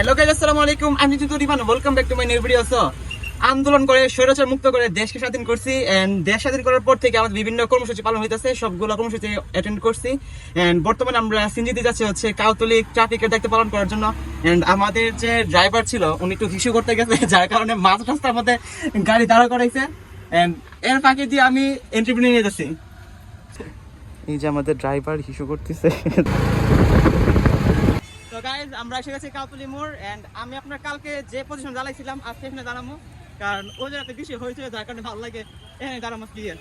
Hello guys আসসালামু আলাইকুম। আমি Jitu Riman. Welcome back to my new video so আন্দোলন করে, স্বৈরাচার মুক্ত করে দেশকে স্বাধীন করছি। এন্ড দেশ স্বাধীন করার পর থেকে আমাদের বিভিন্ন কর্মসূচি পালন হইতেছে। সবগুলো কর্মসূচি অ্যাটেন্ড করছি। বর্তমানে আমরা সিনজিতে যাচ্ছি হচ্ছে কাউতলি ট্রাফিকের দায়িত্ব পালন করার জন্য। এন্ড আমাদের যে ড্রাইভার ছিল, উনি একটু হিসু করতে গেছে, যার কারণে মাঝ রাস্তার মধ্যে গাড়ি দাঁড়া করাইছে। এন্ড এর ফাঁকে দিয়ে আমি এন্ট্রি নিয়ে যাচ্ছি। এই যে আমাদের ড্রাইভার হিসু করতেছে। গাইজ আমরা এসে গেছি কাউতলি মোড় অ্যান্ড আমি আপনার কালকে যে পজিশন জ্বালাইছিলাম, আজকে এখানে দাঁড়াবো কারণ ওই জায়গাতে বেশি হয়েছে যার কারণে ভালো লাগে এখানে দাঁড়াবো ক্লিয়ার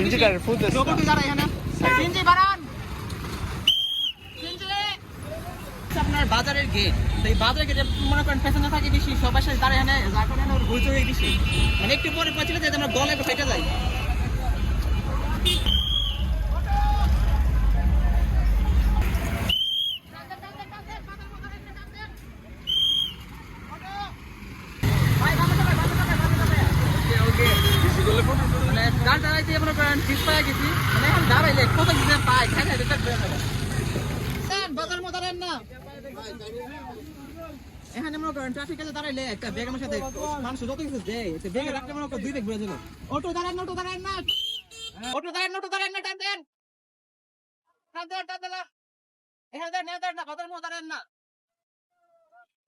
এখানে কার ফুল দেশ লোকটি দাঁড়ায় এখানে। সিনজি বারান সিনজি আপনার বাজারের গেট এই বাজারের গেটে মনে করেন প্যাসেঞ্জার থাকে বেশি সবার সাথে দাঁড়ায় এখানে। যার কারণে ওর হইচই বেশি। মানে একটু পরে পৌঁছলে যে আমরা গলা একটু ফেটে যায় গাড়ি দাঁড়াইতে মনে করেন ঠিক পায়ে গেছি। মানে এখন দাঁড়াইলে কত কিছু পাই খাই বাজার মতো না। এখানে মনে করেন ট্রাফিক কাজে দাঁড়াইলে একটা ব্যাগ আমার সাথে মানুষ যত কিছু দেয় ব্যাগে রাখলে মনে করেন দুই ব্যাগ যাবে। অটো দাঁড়ান অটো দাঁড়ান না। অটো দাঁড়ান অটো দাঁড়ান না টান দেন। টান দেন টান দেন এখানে দাঁড়ান এখানে দাঁড়ান না বাজার মতো দাঁড়ান না।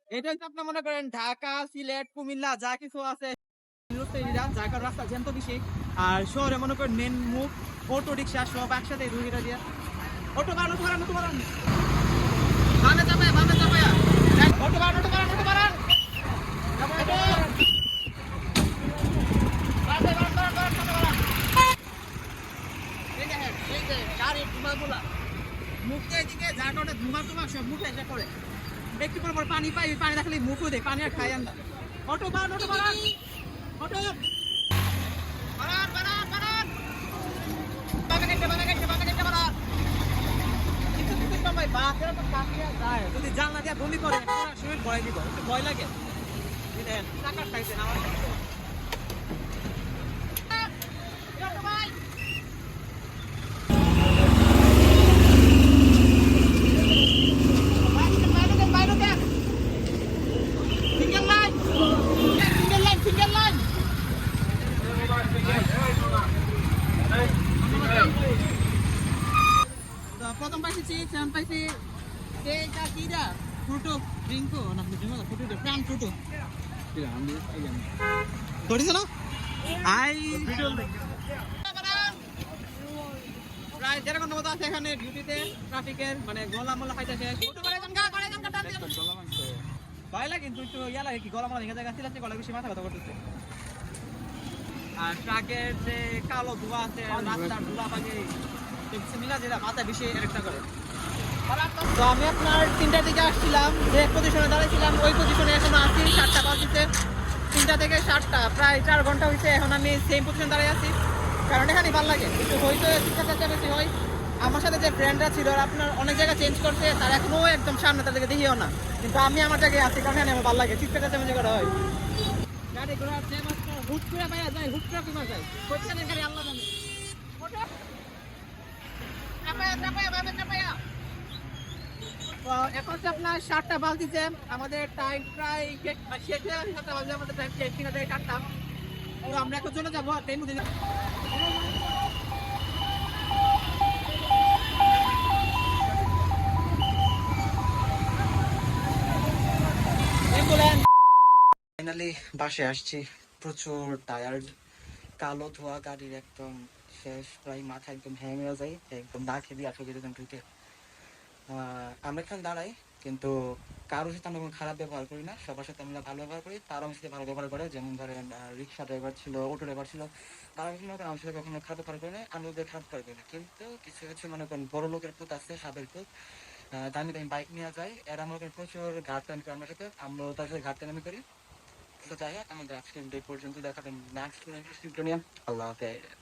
এটা হচ্ছে আপনার মনে করেন ঢাকা সিলেট কুমিল্লা যা কিছু আছে। যার কারণে রাস্তা জ্যান্ত বেশি। আর শহরে মনে করেন মেন মুখ, অটো, রিক্সা সব একসাথে অটো বাড়ান যে গাড়ির ধোঁয়াগুলা। মুখে সব মুখে একটু পর পানি পাই পানি রাখলে মুখও দেয়, পানি আর খাই আমরা অটো বাড়ান অটো বাড়ান অটো বাড়ান বাড়ান বাড়ান বামে গেছে বামে গেছে বামে গেছে বাড়ান কিছু কিছু সময় বাস এরকম কাটিয়ে যায় যদি জানলা দিয়ে বমি করে একটা শরীর ভয় দিব একটু ভয় লাগে এই দেখেন টাকার খাইছেন আমার ভাই single line single line single line তো প্রথম পাইছি চিপস এখন পাইছি এইটা কিরা ফ্রুটো ড্রিঙ্কো না ড্রিঙ্কো না ফ্রুটো প্রাণ ফ্রুটো ধরেছে না? আই। প্রায় দেড় ঘণ্টা মতো আছে এখানে ডিউটিতে ট্রাফিকের মানে গলা মলা খাইতে শেষ ভয় লাগে কিন্তু একটু ইয়া লাগে কি গলা মলা ভেঙে জায়গা ছিল গলা বেশি মাথা ব্যথা করতেছে। আর ট্রাকের যে কালো ধোঁয়া আছে রাস্তার ধোঁয়া পাখি মিলা যেটা মাথা বেশি একটা করে। তো আমি আপনার তিনটার দিকে আসছিলাম, যে পজিশনে দাঁড়িয়েছিলাম ওই পজিশনে এখন আছি, সাতটা বাজিতে তিনটা থেকে সাতটা, প্রায় চার ঘণ্টা হয়েছে এখন আমি সেম পজিশন দাঁড়িয়ে আছি। কারণ এখানে ভালো লাগে একটু হয়তো শিক্ষা চেঁচামেচি হয়। আমার সাথে যে ফ্রেন্ডরা ছিল ওরা আপনার অনেক জায়গায় চেঞ্জ করছে, তারা এখনও একদম সামনে তাদেরকে দেখিও না। কিন্তু আমি আমার জায়গায় আছি, কারণ আমার ভালো লাগে শিক্ষা চেঁচামেচি করা হয়। গাড়ি ঘোড়া জ্যাম হুট করে পাইয়া যায়, হুট করে কমা যায়। কোথায় গাড়ি আল্লাহ জানে। চাপায়া। এখন হচ্ছে আপনার সাতটা বালতিতে আমাদের টাইম প্রায় সাতটা বাজে আমাদের টাইম শেষ চারটা। তো আমরা এখন চলে যাব ট্রেন মধ্যে ফাইনালি বাসে আসছি। প্রচুর টায়ার্ড কালো ধোয়া, গাড়ির একদম শেষ, প্রায় মাথা একদম হ্যাং হয়ে যায়, একদম না খেয়ে দিয়ে আসলে টুইটে আমরা এখানে দাঁড়াই, কিন্তু কারোর সাথে আমরা কোনো খারাপ ব্যবহার করি না। সবার সাথে আমরা ভালো ব্যবহার করি, তারাও আমার সাথে ভালো ব্যবহার করে। যেমন ধরেন রিক্সা ড্রাইভার ছিল অটো ড্রাইভার ছিল, তারা কিন্তু আমার সাথে কখনো খারাপ ব্যবহার করে না আমি ওদের খারাপ করি না। কিন্তু কিছু কিছু মনে করেন, বড় লোকের পুত আছে, সাবের পুত দামি দামি বাইক নিয়ে যায় এরা মনে করেন প্রচুর ঘাট টান করে আমার সাথে, আমরাও তার সাথে ঘাট টানামি করি। তো যাই হোক, আমাদের আজকের এই পর্যন্ত দেখাবেন নেক্সট আল্লাহ হাফেজ।